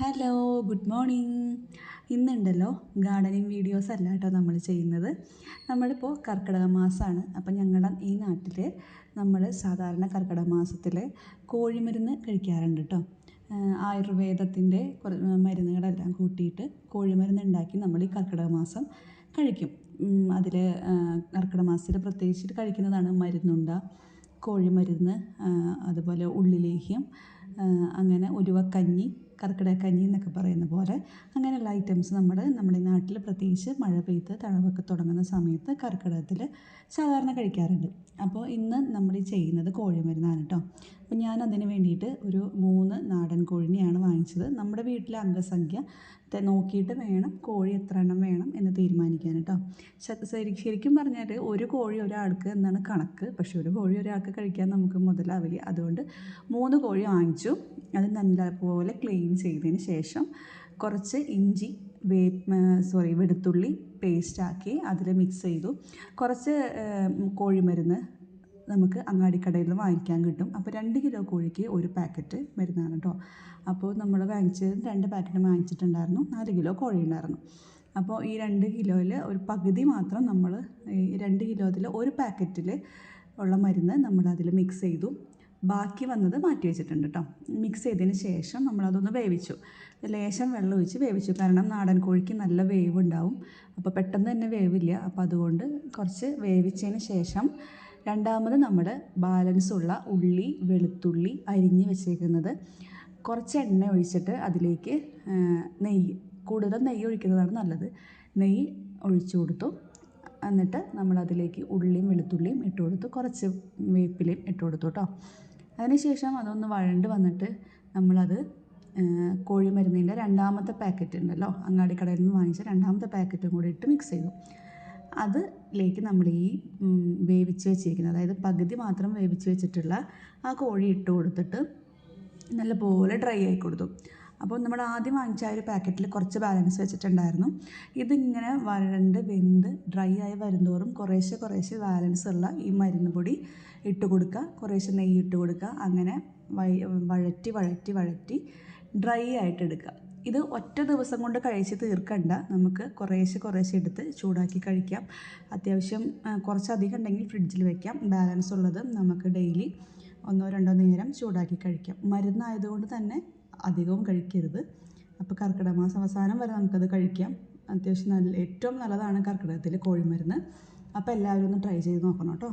Hello good morning. ഇന്നുണ്ടല്ലോ gardening videos അല്ല കേട്ടോ നമ്മൾ ചെയ്യുന്നത്. നമ്മളിപ്പോൾ കർക്കിടക മാസമാണ് അപ്പം ഞങ്ങളുടെ ഈ നാട്ടിൽ നമ്മൾ സാധാരണ കർക്കിടക മാസത്തിൽ കോഴിമരുന്ന് കഴിക്കാറുണ്ട് കേട്ടോ ആയുർവേദത്തിന്റെ മരുന്നുകളെല്ലാം കൂട്ടിയിട്ട് കോഴിമരുന്ന് ഉണ്ടാക്കി നമ്മൾ ഈ കർക്കിടക മാസം കഴിക്കും. അതിൽ കർക്കിടക മാസത്തിൽ പ്രത്യേകിച്ചിട്ട് കഴിക്കുന്നതാണ് മരുന്നുണ്ട കോഴിമരുന്ന് അതുപോലെ ഉള്ളിലേഹ്യം അങ്ങനെ ഉരുവക്കഞ്ഞി കർക്കിടക കഞ്ഞി എന്നൊക്കെ പറയുന്ന പോലെ അങ്ങനെയുള്ള ഐറ്റംസ് നമ്മൾ നമ്മുടെ നാട്ടിൽ പ്രത്യേകിച്ച് മഴ പെയ്ത് തണുപ്പൊക്കെ തുടങ്ങുന്ന സമയത്ത് കർക്കിടകത്തിൽ സാധാരണ കഴിക്കാറുണ്ട്. അപ്പോൾ ഇന്ന് നമ്മൾ ചെയ്യുന്നത് ചെയ്യുന്നത് കോഴിമരുന്നാണ് കേട്ടോ അപ്പോൾ ഞാൻ അതിന് വേണ്ടിയിട്ട് ഒരു മൂന്ന് നാടൻ കോഴിനെയാണ് വാങ്ങിച്ചത്. നമ്മുടെ വീട്ടിലെ അംഗസംഖ്യ നോക്കിയിട്ട് വേണം കോഴി എത്ര എണ്ണം വേണം എന്ന് തീരുമാനിക്കാൻ കേട്ടോ ശരിക്കും പറഞ്ഞാൽ ഒരു കോഴി ഒരാൾക്ക് എന്നാണ് കണക്ക്. പക്ഷേ ഒരു കോഴി ഒരാൾക്ക് കഴിക്കാൻ നമുക്ക് മുതലാവില്ല. അതുകൊണ്ട് മൂന്ന് കോഴി വാങ്ങിച്ചു. അത് നല്ലപോലെ ക്ലീൻ ചെയ്തതിന് ശേഷം കുറച്ച് ഇഞ്ചി വേ സോറി വെളുത്തുള്ളി പേസ്റ്റാക്കി അതിൽ മിക്സ് ചെയ്തു. കുറച്ച് കോഴിമരുന്ന് നമുക്ക് അങ്ങാടിക്കടയിൽ നിന്ന് വാങ്ങിക്കാൻ കിട്ടും. അപ്പോൾ രണ്ട് കിലോ കോഴിക്ക് ഒരു പാക്കറ്റ് മരുന്നാണ് കേട്ടോ അപ്പോൾ നമ്മൾ വാങ്ങിച്ചത് രണ്ട് പാക്കറ്റ് വാങ്ങിച്ചിട്ടുണ്ടായിരുന്നു. നാല് കിലോ കോഴി ഉണ്ടായിരുന്നു അപ്പോൾ ഈ രണ്ട് കിലോയിൽ ഒരു പകുതി മാത്രം നമ്മൾ ഈ രണ്ട് കിലോത്തിൽ ഒരു പാക്കറ്റിൽ ഉള്ള മരുന്ന് നമ്മൾ അതിൽ മിക്സ് ചെയ്തു. ബാക്കി വന്നത് മാറ്റി വെച്ചിട്ടുണ്ട് കേട്ടോ മിക്സ് ചെയ്തതിന് ശേഷം നമ്മളതൊന്ന് വേവിച്ചു. ലേശം വെള്ളം ഒഴിച്ച് വേവിച്ചു. കാരണം നാടൻ കോഴിക്ക് നല്ല വേവ് ഉണ്ടാവും അപ്പോൾ പെട്ടെന്ന് തന്നെ വേവില്ല. അപ്പോൾ അതുകൊണ്ട് കുറച്ച് വേവിച്ചതിന് ശേഷം രണ്ടാമത് നമ്മൾ ബാലൻസ് ഉള്ള ഉള്ളി വെളുത്തുള്ളി അരിഞ്ഞ് വെച്ചേക്കുന്നത്. കുറച്ച് എണ്ണ ഒഴിച്ചിട്ട് അതിലേക്ക് നെയ്യ് കൂടുതൽ നെയ്യ് ഒഴിക്കുന്നതാണ് നല്ലത്. നെയ്യ് ഒഴിച്ചു കൊടുത്തു. എന്നിട്ട് നമ്മളതിലേക്ക് ഉള്ളിയും വെളുത്തുള്ളിയും ഇട്ട് കൊടുത്തു. കുറച്ച് വേപ്പിലയും ഇട്ട് കൊടുത്തു കേട്ടോ അതിനുശേഷം അതൊന്ന് വഴണ്ട് വന്നിട്ട് നമ്മളത് കോഴിമരുന്നിന്റെ രണ്ടാമത്തെ പാക്കറ്റ് ഉണ്ടല്ലോ അങ്ങാടി കടയിൽ നിന്ന് വാങ്ങിച്ച രണ്ടാമത്തെ പാക്കറ്റും കൂടി ഇട്ട് മിക്സ് ചെയ്തു. അതിലേക്ക് നമ്മൾ ഈ വേവിച്ച് വെച്ചിരിക്കുന്നത് അതായത് പകുതി മാത്രം വേവിച്ച് വെച്ചിട്ടുള്ള ആ കോഴി ഇട്ട് കൊടുത്തിട്ട് നല്ലപോലെ ഡ്രൈ ആയി കൊടുത്തു. അപ്പോൾ നമ്മൾ ആദ്യം വാങ്ങിച്ച ആ ഒരു പാക്കറ്റിൽ കുറച്ച് ബാലൻസ് വെച്ചിട്ടുണ്ടായിരുന്നു. ഇതിങ്ങനെ വരണ്ട് വെന്ത് ഡ്രൈ ആയി വരുന്തോറും കുറേശ്ശെ കുറേശ്ശെ ബാലൻസ് ഉള്ള ഈ മരുന്ന് പൊടി ഇട്ട് കൊടുക്കുക. കുറേശ്ശെ നെയ്യ് ഇട്ട് കൊടുക്കുക. അങ്ങനെ വഴറ്റി വഴറ്റി വഴറ്റി ഡ്രൈ ആയിട്ട് എടുക്കുക. ഇത് ഒറ്റ ദിവസം കൊണ്ട് കഴിച്ച് തീർക്കണ്ട. നമുക്ക് കുറേശ്ശെ കുറേശ്ശെ എടുത്ത് ചൂടാക്കി കഴിക്കാം. അത്യാവശ്യം കുറച്ചധികം ഉണ്ടെങ്കിൽ ഫ്രിഡ്ജിൽ വെക്കാം. ബാലൻസ് ഉള്ളത് നമുക്ക് ഡെയിലി ഒന്നോ രണ്ടോ നേരം ചൂടാക്കി കഴിക്കാം. മരുന്നായതുകൊണ്ട് തന്നെ അധികവും കഴിക്കരുത്. അപ്പോൾ കർക്കിടക മാസം അവസാനം വരെ നമുക്കത് കഴിക്കാം. അത്യാവശ്യം നല്ല ഏറ്റവും നല്ലതാണ് കർക്കിടകത്തിൽ കോഴിമരുന്ന്. അപ്പോൾ എല്ലാവരും ഒന്ന് ട്രൈ ചെയ്ത് നോക്കണം കേട്ടോ.